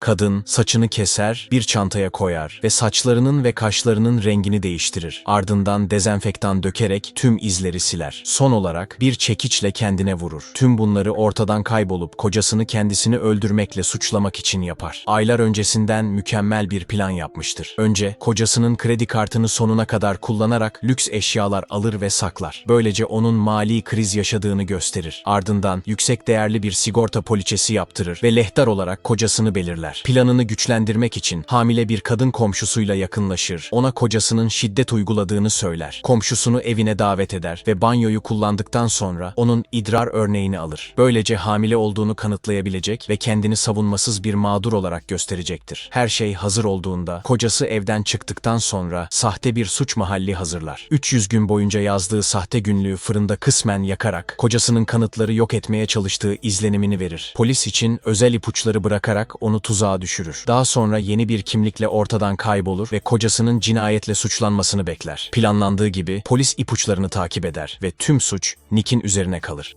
Kadın saçını keser, bir çantaya koyar ve saçlarının ve kaşlarının rengini değiştirir. Ardından dezenfektan dökerek tüm izleri siler. Son olarak bir çekiçle kendine vurur. Tüm bunları ortadan kaybolup kocasını kendisini öldürmekle suçlamak için yapar. Aylar öncesinden mükemmel bir plan yapmıştır. Önce kocasının kredi kartını sonuna kadar kullanarak lüks eşyalar alır ve saklar. Böylece onun mali kriz yaşadığını gösterir. Ardından yüksek değerli bir sigorta poliçesi yaptırır ve lehtar olarak kocasını belirler. Planını güçlendirmek için hamile bir kadın komşusuyla yakınlaşır. Ona kocasının şiddet uyguladığını söyler. Komşusunu evine davet eder ve banyoyu kullandıktan sonra onun idrar örneğini alır. Böylece hamile olduğunu kanıtlayabilecek ve kendini savunmasız bir mağdur olarak gösterecektir. Her şey hazır olduğunda kocası evden çıktıktan sonra sahte bir suç mahalli hazırlar. 300 gün boyunca yazdığı sahte günlüğü fırında kısmen yakarak kocasının kanıtları yok etmeye çalıştığı izlenimini verir. Polis için özel ipuçları bırakarak onu tuzağa düşürür. Daha sonra yeni bir kimlikle ortadan kaybolur ve kocasının cinayetle suçlanmasını bekler. Planlandığı gibi polis ipuçlarını takip eder ve tüm suç Nick'in üzerine kalır.